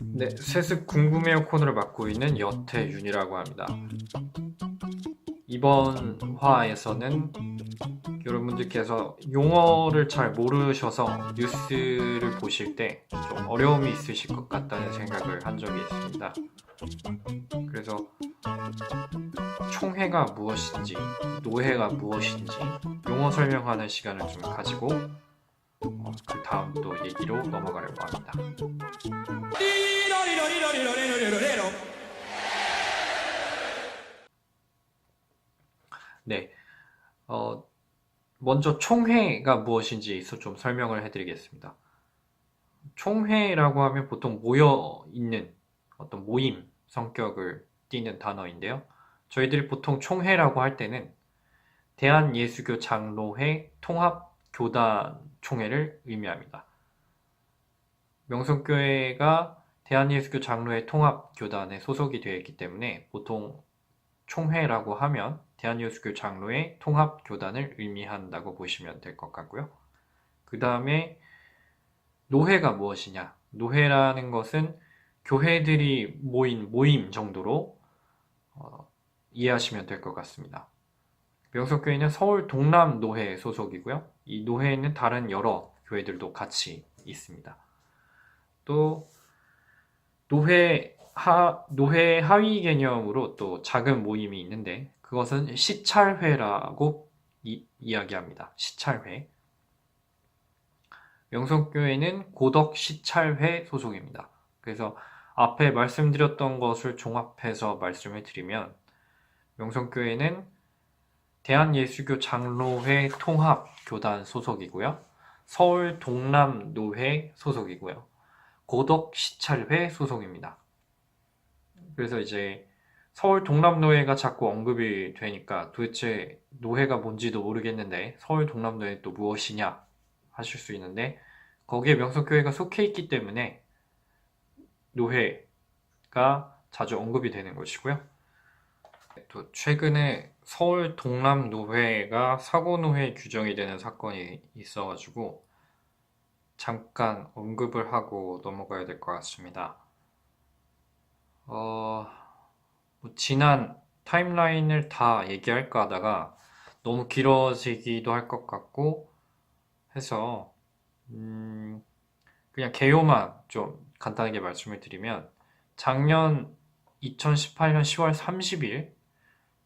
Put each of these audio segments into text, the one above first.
네, 세습 궁금해요 코너를 맡고 있는 여태윤이라고 합니다. 이번 화에서는 여러분들께서 용어를 잘 모르셔서 뉴스를 보실 때 좀 어려움이 있으실 것 같다는 생각을 한 적이 있습니다. 그래서 총회가 무엇인지, 노회가 무엇인지 용어 설명하는 시간을 좀 가지고 어, 그 다음 또 얘기로 넘어가려고 합니다. 네. 어, 먼저 총회가 무엇인지 좀 설명을 해드리겠습니다. 총회라고 하면 보통 모여 있는 어떤 모임 성격을 띠는 단어인데요. 저희들이 보통 총회라고 할 때는 대한예수교 장로회 통합교단 총회를 의미합니다. 명성교회가 대한예수교 장로회 통합교단에 소속이 되어 있기 때문에 보통 총회라고 하면 대한예수교 장로회 통합교단을 의미한다고 보시면 될 것 같고요. 그 다음에 노회가 무엇이냐? 노회라는 것은 교회들이 모인 모임 정도로 어, 이해하시면 될 것 같습니다. 명석교회는 서울 동남 노회 소속이고요. 이 노회에는 다른 여러 교회들도 같이 있습니다. 또 노회 하 노회 하위 개념으로 또 작은 모임이 있는데 그것은 시찰회라고 이, 이야기합니다. 시찰회. 명성교회는 고덕 시찰회 소속입니다. 그래서 앞에 말씀드렸던 것을 종합해서 말씀을 드리면 명성교회는 대한예수교 장로회 통합교단 소속이고요. 서울 동남노회 소속이고요. 고덕 시찰회 소속입니다. 그래서 이제 서울 동남노회가 자꾸 언급이 되니까 도대체 노회가 뭔지도 모르겠는데 서울 동남노회 또 무엇이냐 하실 수 있는데 거기에 명성교회가 속해 있기 때문에 노회가 자주 언급이 되는 것이고요. 또 최근에 서울 동남 노회가 사고 노회 규정이 되는 사건이 있어가지고 잠깐 언급을 하고 넘어가야 될 것 같습니다. 어, 뭐 지난 타임라인을 다 얘기할까 하다가 너무 길어지기도 할 것 같고 해서 음, 그냥 개요만 좀 간단하게 말씀을 드리면 작년 2018년 10월 30일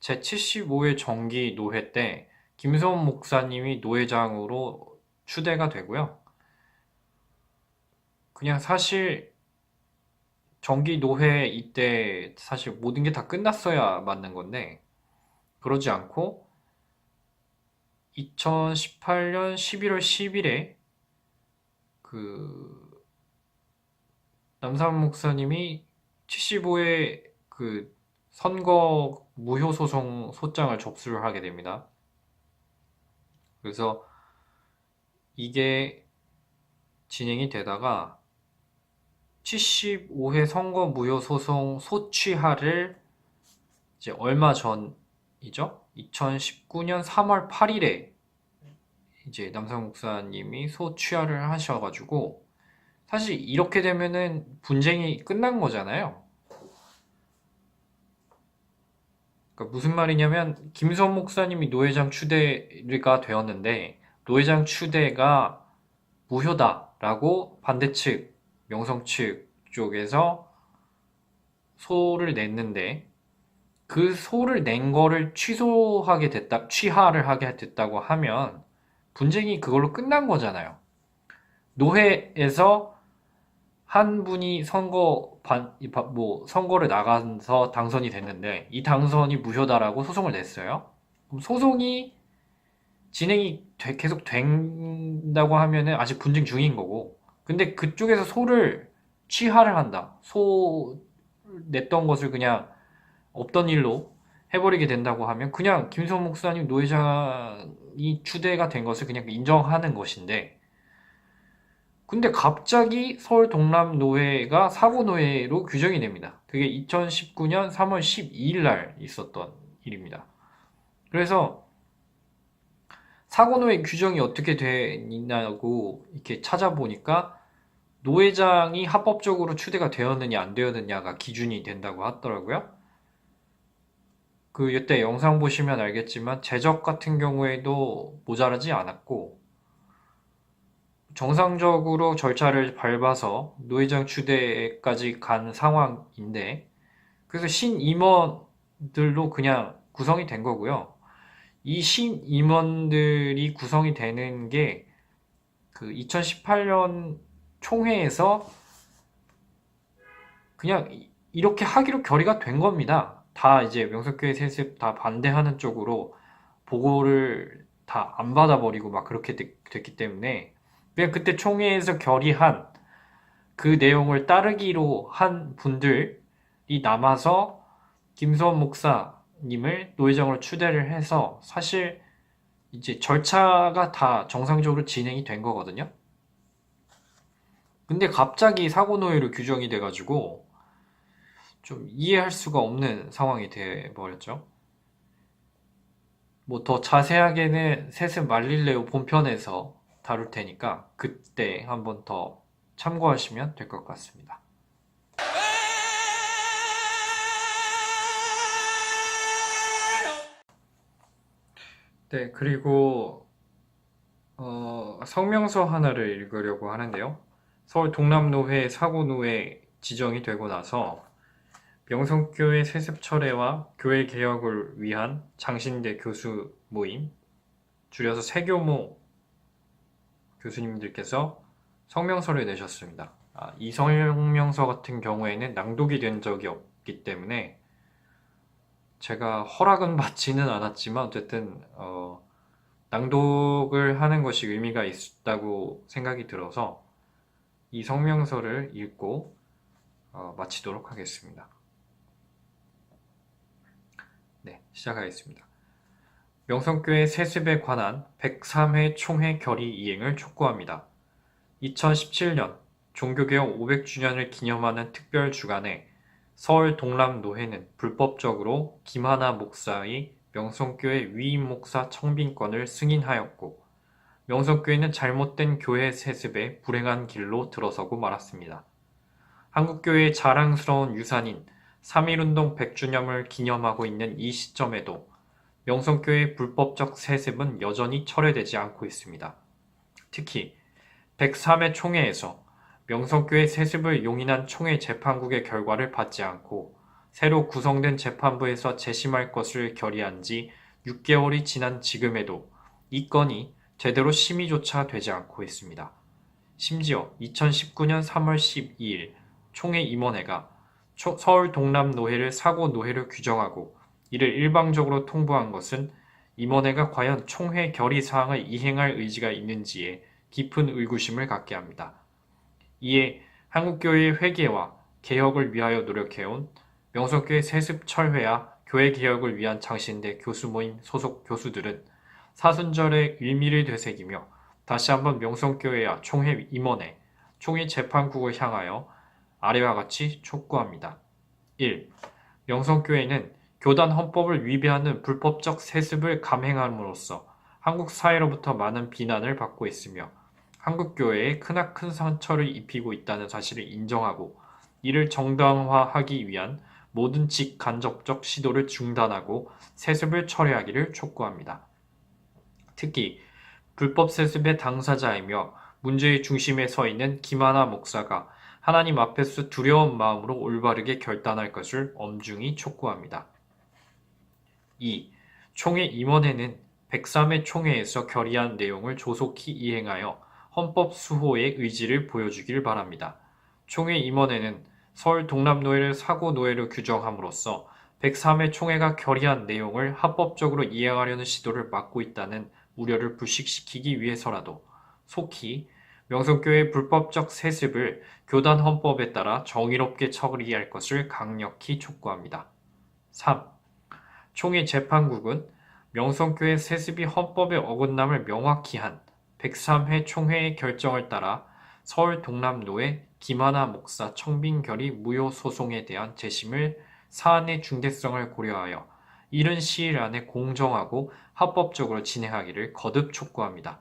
제 75회 정기 노회 때 김소원 목사님이 노회장으로 추대가 되고요. 그냥 사실 정기 노회 이때 사실 모든 게 다 끝났어야 맞는 건데 그러지 않고 2018년 11월 10일에 그 남산 목사님이 75회 그 선거 무효 소송 소장을 접수를 하게 됩니다. 그래서 이게 진행이 되다가 75회 선거 무효 소송 소취하를 이제 얼마 전이죠? 2019년 3월 8일에 이제 남성 목사님이 소취하를 하셔가지고 사실 이렇게 되면은 분쟁이 끝난 거잖아요. 그러니까 무슨 말이냐면 김선 목사님이 노회장 추대가 되었는데 노회장 추대가 무효다라고 반대측 명성 측 쪽에서 소를 냈는데 그 소를 낸 거를 취소하게 됐다, 취하를 하게 됐다고 하면 분쟁이 그걸로 끝난 거잖아요. 노회에서 한 분이 선거 반, 뭐 선거를 나가서 당선이 됐는데 이 당선이 무효다라고 소송을 냈어요. 그럼 소송이 진행이 되, 계속 된다고 하면은 아직 분쟁 중인 거고 근데 그쪽에서 소를 취하를 한다. 소 냈던 것을 그냥 없던 일로 해버리게 된다고 하면 그냥 김성 목사님 노회장이 추대가 된 것을 그냥 인정하는 것인데 근데 갑자기 서울 동남노회가 사고노회로 규정이 됩니다. 그게 2019년 3월 12일 날 있었던 일입니다. 그래서 사고노회 규정이 어떻게 되냐고 이렇게 찾아보니까 노회장이 합법적으로 추대가 되었느냐 안 되었느냐가 기준이 된다고 하더라고요. 그 이때 영상 보시면 알겠지만 재적 같은 경우에도 모자라지 않았고 정상적으로 절차를 밟아서 노회장 추대까지 간 상황인데 그래서 신임원들로 그냥 구성이 된 거고요. 이 신임원들이 구성이 되는 게 그 2018년 총회에서 그냥 이- 이렇게 하기로 결의가 된 겁니다. 다 이제 명석교회 세습 다 반대하는 쪽으로 보고를 다 안 받아버리고 막 그렇게 됐, 됐기 때문에 그냥 그때 총회에서 결의한 그 내용을 따르기로 한 분들이 남아서 김수원 목사님을 노회장으로 추대를 해서 사실 이제 절차가 다 정상적으로 진행이 된 거거든요. 근데 갑자기 사고 노예로 규정이 돼가지고 좀 이해할 수가 없는 상황이 돼 버렸죠. 뭐 더 자세하게는 세습 말릴레오 본편에서 다룰 테니까 그때 한번 더 참고하시면 될 것 같습니다. 네, 그리고 어, 성명서 하나를 읽으려고 하는데요. 서울 동남노회 사고노회 지정이 되고 나서 명성교회 세습 철회와 교회 개혁을 위한 장신대 교수 모임, 줄여서 세교모 교수님들께서 성명서를 내셨습니다. 아, 이 성명서 같은 경우에는 낭독이 된 적이 없기 때문에 제가 허락은 받지는 않았지만 어쨌든 어, 낭독을 하는 것이 의미가 있다고 생각이 들어서 이 성명서를 읽고 어, 마치도록 하겠습니다. 네, 시작하겠습니다. 명성교회 세습에 관한 103회 총회 결의 이행을 촉구합니다. 2017년 종교개혁 500주년을 기념하는 특별 주간에 서울 동남 노회는 불법적으로 김하나 목사의 명성교회 위임 목사 청빙권을 승인하였고 명성교회는 잘못된 교회 세습에 불행한 길로 들어서고 말았습니다. 한국교회의 자랑스러운 유산인 3.1운동 100주년을 기념하고 있는 이 시점에도 명성교회의 불법적 세습은 여전히 철회되지 않고 있습니다. 특히 103회 총회에서 명성교회 세습을 용인한 총회 재판국의 결과를 받지 않고 새로 구성된 재판부에서 재심할 것을 결의한 지 6개월이 지난 지금에도 이 건이 제대로 심의조차 되지 않고 있습니다. 심지어 2019년 3월 12일 총회 임원회가 초- 서울 동남 노회를 사고 노회로 규정하고 이를 일방적으로 통보한 것은 임원회가 과연 총회 결의 사항을 이행할 의지가 있는지에 깊은 의구심을 갖게 합니다. 이에 한국교회의 회개와 개혁을 위하여 노력해온 명성교회 세습 철회와 교회 개혁을 위한 장신대 교수 모임 소속 교수들은 사순절의 의미를 되새기며 다시 한번 명성교회와 총회 임원회, 총회 재판국을 향하여 아래와 같이 촉구합니다. 1. 명성교회는 교단 헌법을 위배하는 불법적 세습을 감행함으로써 한국 사회로부터 많은 비난을 받고 있으며 한국 교회에 크나큰 상처를 입히고 있다는 사실을 인정하고 이를 정당화하기 위한 모든 직간접적 시도를 중단하고 세습을 철회하기를 촉구합니다. 특히 불법 세습의 당사자이며 문제의 중심에 서 있는 김하나 목사가 하나님 앞에서 두려운 마음으로 올바르게 결단할 것을 엄중히 촉구합니다. 2. 총회 임원회는 103회 총회에서 결의한 내용을 조속히 이행하여 헌법 수호의 의지를 보여주길 바랍니다. 총회 임원회는 서울 동남노회를 사고노회로 규정함으로써 103회 총회가 결의한 내용을 합법적으로 이행하려는 시도를 막고 있다는 우려를 불식시키기 위해서라도 속히 명성교회의 불법적 세습을 교단 헌법에 따라 정의롭게 처리할 것을 강력히 촉구합니다. 3. 총회 재판국은 명성교회 세습이 헌법의 어긋남을 명확히 한 103회 총회의 결정을 따라 서울 동남노회 김하나 목사 청빙결의 무효 소송에 대한 재심을 사안의 중대성을 고려하여 이른 시일 안에 공정하고 합법적으로 진행하기를 거듭 촉구합니다.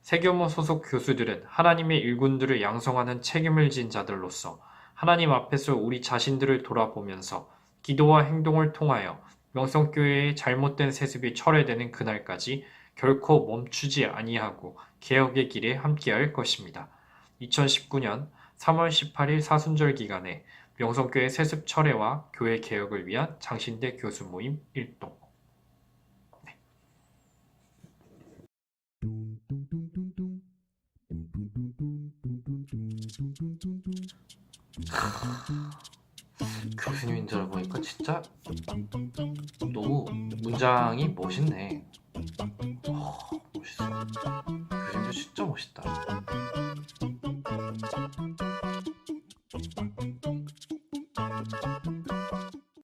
세교모 소속 교수들은 하나님의 일꾼들을 양성하는 책임을 진 자들로서 하나님 앞에서 우리 자신들을 돌아보면서 기도와 행동을 통하여 명성교회의 잘못된 세습이 철회되는 그날까지 결코 멈추지 아니하고 개혁의 길에 함께할 것입니다. 2019년 3월 18일 사순절 기간에 명성교회 세습 철회와 교회 개혁을 위한 장신대 교수 모임 1동 교수님인 줄 알고 진짜 너무 문장이 멋있네. 어, 멋있어. 교수님도 진짜 멋있다.